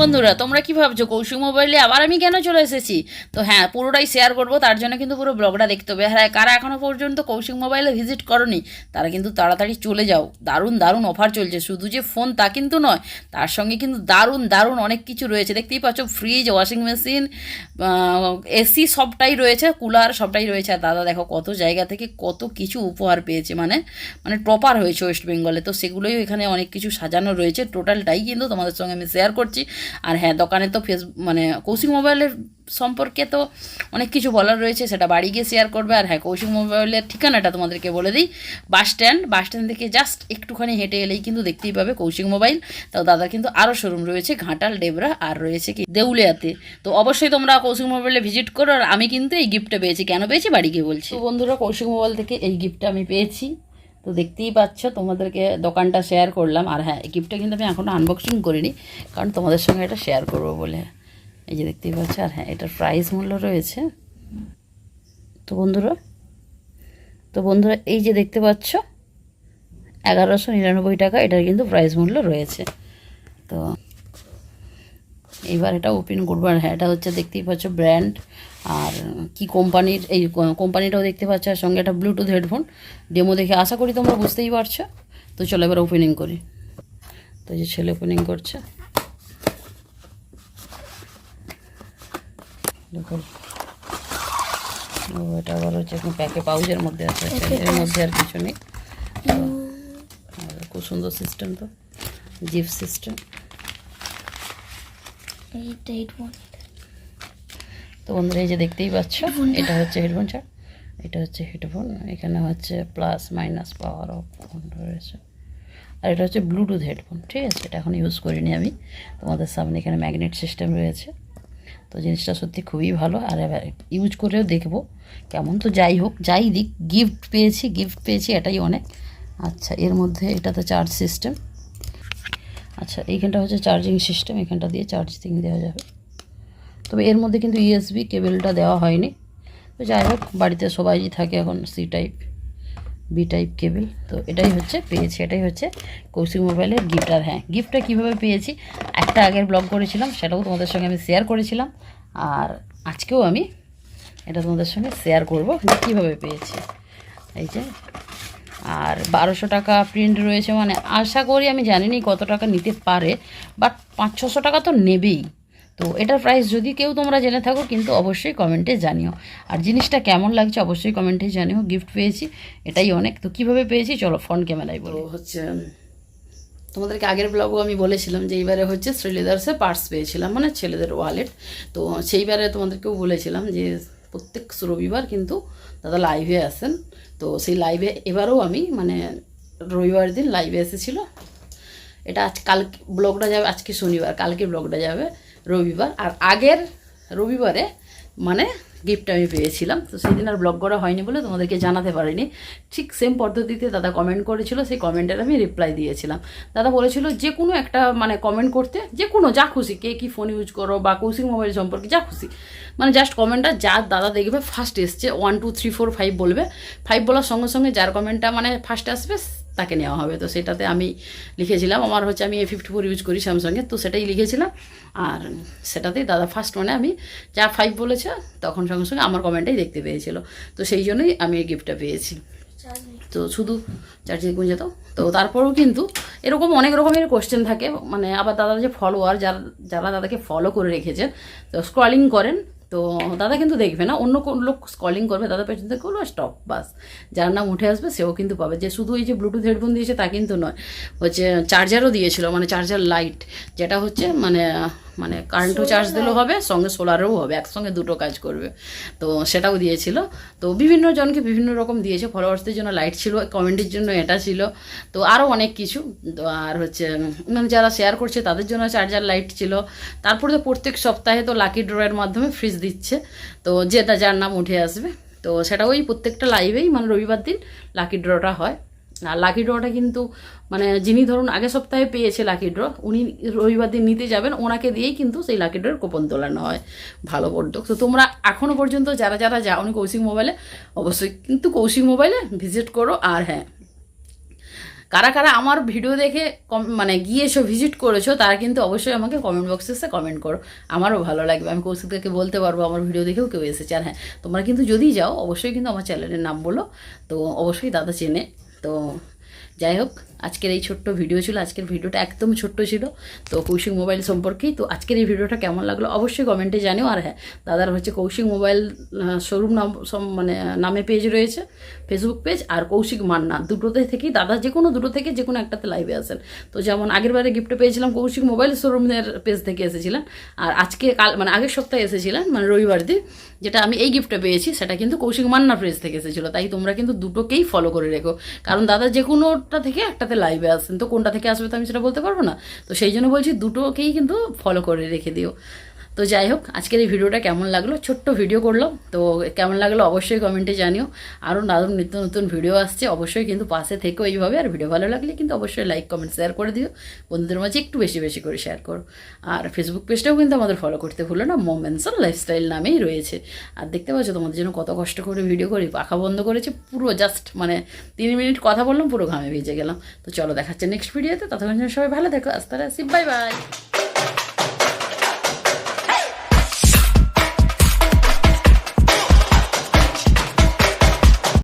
বন্ধুরা, তোমরা কি ভাবছ? কৌশিক মোবাইলে আবার আমি কেন চলে এসেছি? তো হ্যাঁ পুরোটাই শেয়ার করব, তার জন্য কিন্তু পুরো ব্লগটা দেখতে হবে। হ্যাঁ কারা এখনও পর্যন্ত কৌশিক মোবাইলে ভিজিট করনি, তারা কিন্তু তাড়াতাড়ি চলে যাও। দারুণ দারুণ অফার চলছে। শুধু যে ফোন তা কিন্তু নয়, তার সঙ্গে কিন্তু দারুণ দারুণ অনেক কিছু রয়েছে। দেখতেই পাচ্ছ ফ্রিজ ওয়াশিং মেশিন এসি সবটাই রয়েছে কুলার সবটাই রয়েছে। আর দাদা, দেখো, কত জায়গা থেকে কত কিছু উপহার পেয়েছে। মানে মানে টপার হয়েছে ওয়েস্ট বেঙ্গলে তো সেগুলোই এখানে অনেক কিছু সাজানো রয়েছে। টোটালটাই কিন্তু তোমাদের সঙ্গে আমি শেয়ার করছি। আর হ্যাঁ দোকানে তো ফেস মানে কৌশিক মোবাইলের সম্পর্কে তো অনেক কিছু বলার রয়েছে, সেটা বাড়ি গিয়ে শেয়ার করবে। আর হ্যাঁ কৌশিক মোবাইলের ঠিকানাটা তোমাদেরকে বলে দিই। বাস স্ট্যান্ড বাস স্ট্যান্ড থেকে জাস্ট একটুখানি হেঁটে এলেই কিন্তু দেখতেই পাবে কৌশিক মোবাইল। তাও দাদা কিন্তু আরও শোরুম রয়েছে, ঘাটাল, ডেবরা, আর রয়েছে কি, দেউলিয়াতে। তো অবশ্যই তোমরা কৌশিক মোবাইলে ভিজিট করো। আর আমি কিন্তু এই গিফটটা পেয়েছি। কেন পেয়েছি? বাড়ি গিয়ে বলছি। বন্ধুরা, কৌশিক মোবাইল থেকে এই গিফটটা আমি পেয়েছি। তো দেখতেই পাচ্ছ, তোমাদেরকে দোকানটা শেয়ার করলাম। আর হ্যাঁ গিফটটা কিন্তু আমি এখনও আনবক্সিং করিনি, কারণ তোমাদের সঙ্গে এটা শেয়ার করব বলে। এই যে দেখতেই পাচ্ছ, আর হ্যাঁ এটার প্রাইস মূল্য রয়েছে। তো বন্ধুরা তো বন্ধুরা, এই যে দেখতে পাচ্ছ, এগারোশো নিরানব্বই টাকা, এটার কিন্তু প্রাইস মূল্য রয়েছে। তো এইবার এটা ওপেন করব। আর হ্যাঁ এটা হচ্ছে দেখতেই পাচ্ছ ব্র্যান্ড আর কি কোম্পানির এই কোম্পানিটাও দেখতে পাচ্ছ আর সঙ্গে একটা ব্লুটুথ হেডফোন ডেমো দেখে আশা করি তোমরা বুঝতেই পারছ। তো চলো এবার ওপেনিং করি। তো যে ছেলে ওপেনিং করছে। ও এটা আবার হচ্ছে প্যাকে পাউচের মধ্যে আছে এর মধ্যে আর কিছু নেই। আর খুব সুন্দর সিস্টেম তো জিপ সিস্টেম এইটা হেডফোন তো বন্ধুরা এই যে দেখতেই পাচ্ছ এটা হচ্ছে হেডফোন চার এটা হচ্ছে হেডফোন এখানে হচ্ছে প্লাস মাইনাস পাওয়ার অফ রয়েছে। আর এটা হচ্ছে ব্লুটুথ হেডফোন ঠিক আছে? এটা এখন ইউজ করিনি আমি। তোমাদের সামনে এখানে ম্যাগনেট সিস্টেম রয়েছে। তো জিনিসটা সত্যি খুবই ভালো আর এবার ইউজ করেও দেখব কেমন। তো যাই হোক যাই দিক গিফট পেয়েছি গিফট পেয়েছি এটাই অনেক। আচ্ছা এর মধ্যে এটা তো চার্জ সিস্টেম আচ্ছা এইখানটা হচ্ছে চার্জিং সিস্টেম এখানটা দিয়ে চার্জিং দেওয়া যাবে। তবে এর মধ্যে কিন্তু ইউএসবি কেবেলটা দেওয়া হয়নি। তো যাই হোক, বাড়িতে সবাই থাকে এখন C type B type cable. তো এটাই হচ্ছে পেয়েছি, এটাই হচ্ছে কৌশিক মোবাইলের গিফট আর হ্যাঁ গিফটটা কীভাবে পেয়েছি, একটা আগের ব্লগ করেছিলাম, সেটাও তোমাদের সঙ্গে আমি শেয়ার করেছিলাম। আর আজকেও আমি এটা তোমাদের সঙ্গে শেয়ার করব কীভাবে পেয়েছি। এই যে, আর বারোশো টাকা প্রিন্ট রয়েছে মানে আশা করি, আমি জানিনি কত টাকা নিতে পারে বাট পাঁচ ছশো টাকা তো নেবেই। তো এটার প্রাইস যদি কেউ তোমরা জেনে থাকো, কিন্তু অবশ্যই কমেন্টে জানিও। আর জিনিসটা কেমন লাগছে অবশ্যই কমেন্টে জানিও গিফট পেয়েছি, এটাই অনেক। তো কীভাবে পেয়েছি, চলো ফ্রন্ট ক্যামেরায় বলো। হচ্ছে তোমাদেরকে আগের ব্লগও আমি বলেছিলাম যে এইবারে হচ্ছে শ্রীলেদার্সে পার্স পেয়েছিলাম মানে ছেলেদের ওয়ালেট তো সেইবারে তোমাদেরকেও বলেছিলাম যে প্রত্যেক রবিবার কিন্তু দাদা লাইভে আসেন। তো সেই লাইভে এবারও আমি মানে রবিবার দিন লাইভে এসেছিল। এটা আজ কাল ব্লগটা যাবে আজকে শনিবার, কালকে ব্লগটা যাবে। রবিবার। আর আগের রবিবারে মানে গিফট আমি পেয়েছিলাম। তো সেদিন আর ব্লগ করা হয়নি বলে তোমাদেরকে জানাতে পারিনি। ঠিক সেম পদ্ধতিতে দাদা কমেন্ট করেছিল, সেই কমেন্টের আমি রিপ্লাই দিয়েছিলাম। দাদা বলেছিল, যে কোনো একটা মানে কমেন্ট করতে, যে কোনো, যা খুশি, কে কী ফোন ইউজ করো বা কৌশিক মোবাইল সম্পর্কে যা খুশি। মানে জাস্ট কমেন্টটা যার দাদা দেখবে ফার্স্ট এসছে one two three four five বলবে। ফাইভ বলার সঙ্গে সঙ্গে যার কমেন্টটা মানে ফার্স্ট আসবে তাকে নেওয়া হবে। তো সেটাতে আমি লিখেছিলাম, আমার হচ্ছে আমি এ ফিফটি ফোর ইউজ করি স্যামসাংয়ে তো সেটাই লিখেছিলাম। আর সেটাতেই দাদা ফার্স্ট মানে আমি যা ফাইভ বলেছে, তখন সঙ্গে সঙ্গে আমার কমেন্টটাই দেখতে পেয়েছিল। তো সেই জন্যই আমি এই গিফটটা পেয়েছি। তো শুধু চার্জিং গুঁজে তো তো তারপরেও কিন্তু এরকম অনেক রকমের কোশ্চেন থাকে। মানে আবার দাদা যে ফলোয়ার যারা যারা দাদাকে ফলো করে রেখেছে, তো স্ক্রলিং করেন তো দাদা কিন্তু দেখবে না, অন্য কোন লোক স্কলিং করবে দাদা পেছন থেকে করল স্টপ, বাস। যার নাম উঠে আসবে, সেও কিন্তু পাবে। যে শুধু এই যে ব্লুটুথ হেডফোন দিয়েছে, তা কিন্তু নয়, হচ্ছে চার্জারও দিয়েছিল মানে চার্জার লাইট যেটা হচ্ছে মানে মানে কারেন্টও চার্জ দিলেও হবে, সঙ্গে সোলারও হবে, একসঙ্গে দুটো কাজ করবে। তো সেটাও দিয়েছিল। তো বিভিন্ন জনকে বিভিন্ন রকম দিয়েছে ফলোয়ার্সদের জন্য লাইট ছিল কমেন্টের জন্য এটা ছিল। তো আরও অনেক কিছু। তো আর হচ্ছে মানে যারা শেয়ার করছে তাদের জন্য চার্জার লাইট ছিল। তারপরে তো প্রত্যেক সপ্তাহে তো লাকি ড্রয়ের মাধ্যমে ফ্রিজ দিচ্ছে। তো যেটা যার নাম উঠে আসবে। তো সেটা ওই প্রত্যেকটা লাইভেই মানে রবিবার দিন লাকি ড্রটা হয়। আর লাকি ড্রটা কিন্তু মানে যিনি ধরুন আগের সপ্তাহে পেয়েছে লাকি ড্র উনি রবিবার দিন নিতে যাবেন, ওনাকে দিয়েই কিন্তু সেই লাকি ড্রয়ের কোপন তোলানো হয়। ভালো উদ্যোগ তো তোমরা এখনও পর্যন্ত যারা যারা যাওনি কৌশিক মোবাইলে অবশ্যই কিন্তু কৌশিক মোবাইলে ভিজিট করো আর হ্যাঁ। কারা কারা আমার ভিডিও দেখে কম- মানে গিয়েছো ভিজিট করেছ, তারা কিন্তু অবশ্যই আমাকে কমেন্ট বক্সে এসে কমেন্ট করো। আমারও ভালো লাগবে। আমি কৌশিককে বলতে পারব, আমার ভিডিও দেখেও কেউ এসেছে। আর হ্যাঁ তোমরা কিন্তু যদি যাও, অবশ্যই কিন্তু আমার চ্যানেলের নাম বলো। তো অবশ্যই দাদা চেনে। তো যাই হোক আজকের এই ছোট্ট ভিডিও ছিল, আজকের ভিডিওটা একদম ছোট্ট ছিল। তো কৌশিক মোবাইল সম্পর্কেই তো আজকের এই ভিডিওটা কেমন লাগল অবশ্যই কমেন্টে জানিও। আর হ্যাঁ দাদার হচ্ছে কৌশিক মোবাইল শোরুম নাম মানে নামে পেজ রয়েছে ফেসবুক পেজ আর কৌশিক মান্না। দুটোতে থেকেই দাদা যে কোনো দুটো থেকে যে কোনো একটাতে লাইভে আসেন। তো যেমন আগের বারে গিফটে পেয়েছিলাম কৌশিক মোবাইল, শোরুমের পেজ থেকে এসেছিলেন। আর আজকে কাল মানে আগের সপ্তাহে এসেছিলেন মানে রবিবার দিন, যেটা আমি এই গিফটটা পেয়েছি, সেটা কিন্তু কৌশিক মান্না পেজ থেকে এসেছিল। তাই তোমরা কিন্তু দুটোকেই ফলো করে রেখো। কারণ দাদা যে কোনোটা থেকে একটাতে লাইভে আসছেন তো কোনটা থেকে আসবে তো আমি সেটা বলতে পারব না? তো সেই জন্য বলছি দুটোকেই কিন্তু ফলো করে রেখে দিও। তো যাই হোক, আজকের এই ভিডিওটা কেমন লাগল? ছোট্ট ভিডিও করলাম, তো কেমন লাগল অবশ্যই কমেন্টে জানিও। আরও দারুণ নিত্য নতুন ভিডিও আসছে, অবশ্যই কিন্তু পাশে থেকেও এইভাবে, আর ভিডিও ভালো লাগলে কিন্তু অবশ্যই লাইক কমেন্ট শেয়ার করে দিও। বন্ধুদের মাঝে একটু বেশি বেশি করে শেয়ার করো। আর ফেসবুক পেজটাও কিন্তু আমাদের ফলো করতে ভুলো না মোমেন্টস লাইফস্টাইল নামেই রয়েছে। আর দেখতে পাচ্ছ তোমাদের জন্য কত কষ্ট করে ভিডিও করি, পাখা বন্ধ করেছি, পুরো জাস্ট মানে তিন মিনিট কথা বললাম, পুরো ঘামে ভিজে গেলাম। তো চলো দেখাচ্ছে নেক্সট ভিডিওতে ততক্ষণ সবাই ভালো দেখো আস্তে আসি বাই বাই